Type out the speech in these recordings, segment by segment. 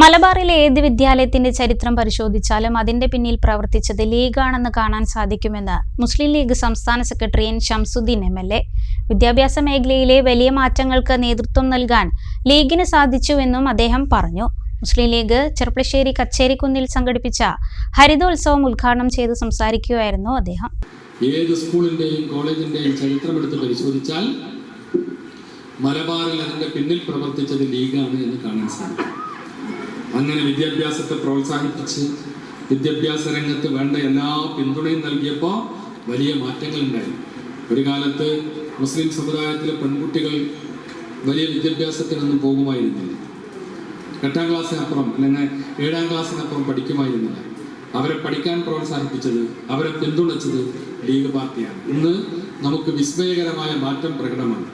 മലബാറിലെ ഏത് വിദ്യാലയത്തിന്റെ ചരിത്രം പരിശോധിച്ചാലും അതിന്റെ പിന്നിൽ പ്രവർത്തിച്ചത് ലീഗാണെന്ന് കാണാൻ സാധിക്കുമെന്ന് മുസ്ലിം ലീഗ് സംസ്ഥാന secretary N Shamsuddeen M L A. വിദ്യാഭ്യാസ മേഖലയിലെ വലിയ മാറ്റങ്ങൾക്ക് നേതൃത്വം നൽകാൻ ലീഗിന് സാധിച്ചുവെന്നും അദ്ദേഹം പറഞ്ഞു. മുസ്ലിം ലീഗ് ചെർപ്പളശ്ശേരി കച്ചേരിക്കുന്നിൽ സംഘടിപ്പിച്ച ഹരിതോത്സവം ഉദ്ഘാടനം ചെയ്ത് സംസാരിക്കുകയായിരുന്നു അദ്ദേഹം. ഏത് സ്കൂളിന്റെയും കോളേജിന്റെയും ചരിത്രം എടുത്ത് പരിശോധിച്ചാൽ മലബാറിൽ അതിന്റെ പിന്നിൽ പ്രവർത്തിച്ചത് ലീഗാണ് എന്ന് കാണാൻ സാധിക്കും. അങ്ങനെ വിദ്യാഭ്യാസത്തെ പ്രോത്സാഹിപ്പിച്ച് വിദ്യാഭ്യാസ രംഗത്ത് വേണ്ട എല്ലാ പിന്തുണയും നൽകിയപ്പോൾ വലിയ മാറ്റങ്ങൾ ഉണ്ടായി. ഒരു കാലത്ത് മുസ്ലിം സമുദായത്തിലെ പെൺകുട്ടികൾ വലിയ വിദ്യാഭ്യാസത്തിനൊന്നും പോകുമായിരുന്നില്ല. എട്ടാം ക്ലാസ്സിനപ്പുറം അല്ലെങ്കിൽ ഏഴാം ക്ലാസ്സിനപ്പുറം പഠിക്കുമായിരുന്നില്ല. അവരെ പഠിക്കാൻ പ്രോത്സാഹിപ്പിച്ചത് അവരെ പിന്തുണച്ചത് ലീഗ് പാർട്ടിയാണ്. ഇന്ന് നമുക്ക് വിസ്മയകരമായ മാറ്റം പ്രകടമാണ്.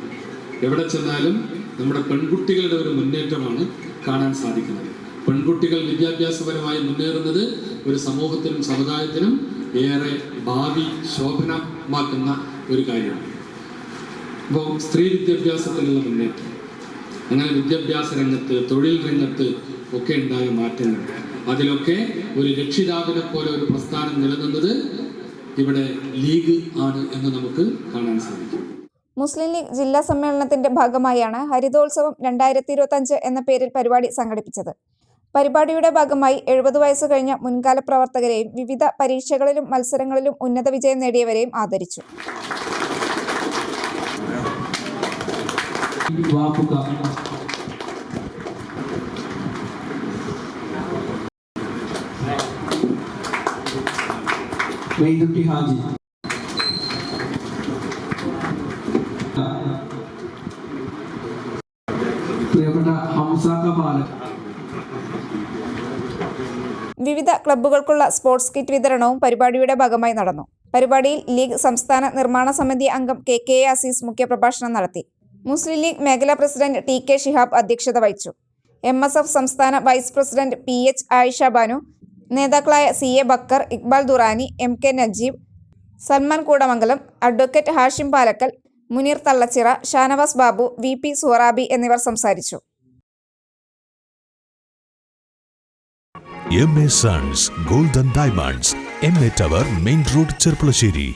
എവിടെ ചെന്നാലും നമ്മുടെ പെൺകുട്ടികളുടെ ഒരു മുന്നേറ്റമാണ് കാണാൻ സാധിക്കുന്നത്. പെൺകുട്ടികൾ വിദ്യാഭ്യാസപരമായി മുന്നേറുന്നത് ഒരു സമൂഹത്തിനും സമുദായത്തിനും ഏറെ ഭാവി ശോഭനമാക്കുന്ന ഒരു കാര്യമാണ്. അപ്പോൾ സ്ത്രീ വിദ്യാഭ്യാസത്തിലുള്ള മുന്നേറ്റം. അങ്ങനെ വിദ്യാഭ്യാസ രംഗത്ത് തൊഴിൽ രംഗത്ത് ഒക്കെ ഉണ്ടായ മാറ്റങ്ങൾ. അതിലൊക്കെ ഒരു രക്ഷിതാവിനെ പോലെ ഒരു പ്രസ്ഥാനം നിലനിന്നത് ഇവിടെ ലീഗ് ആണ് എന്ന് നമുക്ക് കാണാൻ സാധിക്കും. മുസ്ലിം ലീഗ് ജില്ലാ സമ്മേളനത്തിന്റെ ഭാഗമായാണ് ഹരിതോത്സവം രണ്ടായിരത്തി ഇരുപത്തഞ്ച് എന്ന പേരിൽ പരിപാടി സംഘടിപ്പിച്ചത്. പരിപാടിയുടെ ഭാഗമായി എഴുപത് വയസ്സ് കഴിഞ്ഞ മുൻകാല പ്രവർത്തകരെയും വിവിധ പരീക്ഷകളിലും മത്സരങ്ങളിലും ഉന്നത വിജയം നേടിയവരെയും ആദരിച്ചു. പ്രിയപ്പെട്ട ഹംസാക്ക ബാലൻ. വിവിധ ക്ലബ്ബുകൾക്കുള്ള സ്പോർട്സ് കിറ്റ് വിതരണവും പരിപാടിയുടെ ഭാഗമായി നടന്നു. പരിപാടിയിൽ ലീഗ് സംസ്ഥാന നിർമ്മാണ സമിതി അംഗം കെ കെ അസീസ് മുഖ്യപ്രഭാഷണം നടത്തി. മുസ്ലിം ലീഗ് മേഖലാ പ്രസിഡന്റ് ടി കെ ഷിഹാബ് അധ്യക്ഷത വഹിച്ചു. എം എസ് എഫ് സംസ്ഥാന vice president P H Ayisha Banu നേതാക്കളായ C A Bakkar Iqbal Durrani M K Najeeb Salman Koodamangalam advocate Hashim Palakkal Muneer Thallachira Shanavas Babu V P Suharabi എന്നിവർ സംസാരിച്ചു. M A sons golden diamonds M A tower main road Cherpulassery